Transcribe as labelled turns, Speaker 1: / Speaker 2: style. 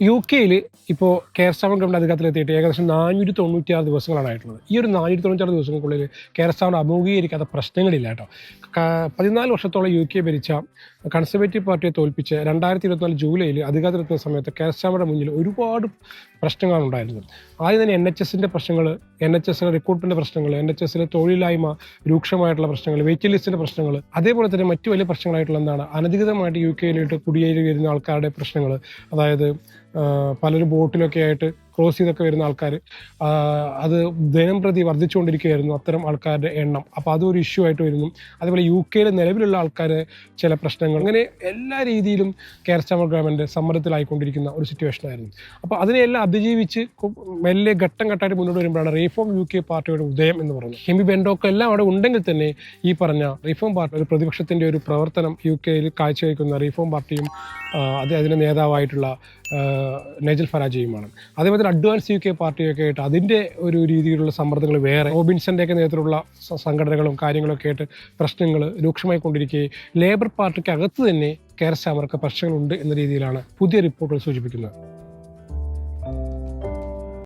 Speaker 1: U കെയിൽ ഇപ്പോൾ care Starmer government അധികാരത്തിലെത്തിയിട്ട് ഏകദേശം നാനൂറ്റി തൊണ്ണൂറ്റിയാറ് ദിവസങ്ങളാണ് ആയിട്ടുള്ളത്. ഈ ഒരു നാനൂറ്റി തൊണ്ണൂറ്റാറ് ദിവസങ്ങൾക്കുള്ളിൽ കെയർ സ്റ്റാമർ അഭിമുഖീകരിക്കാത്ത പ്രശ്നങ്ങളില്ല കേട്ടോ. പതിനാല് വർഷത്തോളം യു കെ ഭരിച്ച കൺസർവേറ്റീവ് പാർട്ടിയെ തോൽപ്പിച്ച് രണ്ടായിരത്തി ഇരുപത്തിനാല് ജൂലൈയിൽ അധികാരത്തിലെത്തുന്ന സമയത്ത് കെയർ സ്റ്റാഫിന്റെ മുന്നിൽ ഒരുപാട് പ്രശ്നങ്ങളാണ് ഉണ്ടായിരുന്നത്. ആദ്യം തന്നെ എൻ എച്ച് എസിന്റെ പ്രശ്നങ്ങൾ എൻ എച്ച് എസിലെ റിക്രൂട്ട്മെന്റ് പ്രശ്നങ്ങൾ എൻ എച്ച് എസിലെ തൊഴിലില്ലായ്മ രൂക്ഷമായിട്ടുള്ള പ്രശ്നങ്ങൾ വെയിറ്റ് ലിസ്റ്റിന്റെ പ്രശ്നങ്ങൾ അതേപോലെ തന്നെ മറ്റു വലിയ പ്രശ്നങ്ങളായിട്ടുള്ള എന്താണ്? അനധികൃതമായിട്ട് യു കെയിലോട്ട് കുടിയേറി വരുന്ന ആൾക്കാരുടെ പ്രശ്നങ്ങൾ അതായത് പലരും ബോട്ടിലൊക്കെ ആയിട്ട് ക്രോസ് ചെയ്തൊക്കെ വരുന്ന ആൾക്കാർ അത് ദിനം പ്രതി വർദ്ധിച്ചുകൊണ്ടിരിക്കുകയായിരുന്നു അത്തരം ആൾക്കാരുടെ എണ്ണം. അപ്പോൾ അതൊരു ഇഷ്യൂ ആയിട്ട് വരുന്നു. അതുപോലെ യു കെയിൽ നിലവിലുള്ള ആൾക്കാർ ചില പ്രശ്നങ്ങൾ അങ്ങനെ എല്ലാ രീതിയിലും കെയർ സ്റ്റാമർ ഗവൺമെന്റ് സമ്മർദ്ദത്തിലായിക്കൊണ്ടിരിക്കുന്ന ഒരു സിറ്റുവേഷൻ ആയിരുന്നു. അപ്പോൾ അതിനെയെല്ലാം അതിജീവിച്ച് മെല്ലെ ഘട്ടം ഘട്ടമായിട്ട് മുന്നോട്ട് വരുമ്പോഴാണ് റീഫോം യു കെ പാർട്ടിയുടെ ഉദയം എന്ന് പറയുന്നത്. ഹെമി ബെൻഡോക്ക് എല്ലാം അവിടെ ഉണ്ടെങ്കിൽ തന്നെ ഈ പറഞ്ഞ റീഫോം പാർട്ടി ഒരു പ്രതിപക്ഷത്തിന്റെ ഒരു പ്രവർത്തനം യു കെയിൽ കാഴ്ചവെക്കുന്ന റീഫോം പാർട്ടിയും അത് അതിന്റെ നേതാവായിട്ടുള്ള നെജൽ ഫരാജയുമാണ്. അതേപോലെ തന്നെ അഡ്വാൻസ് യു കെ പാർട്ടിയൊക്കെ ആയിട്ട് അതിന്റെ ഒരു രീതിയിലുള്ള സമ്മർദ്ദങ്ങൾ വേറെ റോബിൻസന്റെ ഒക്കെ നേതൃത്വമുള്ള സംഘടനകളും കാര്യങ്ങളൊക്കെ ആയിട്ട് പ്രശ്നങ്ങൾ രൂക്ഷമായി കൊണ്ടിരിക്കുകയും ലേബർ പാർട്ടിക്ക് അകത്ത് തന്നെ കെയർ സ്റ്റാമർക്ക് പ്രശ്നങ്ങളുണ്ട് എന്ന രീതിയിലാണ് പുതിയ റിപ്പോർട്ടുകൾ സൂചിപ്പിക്കുന്നത്.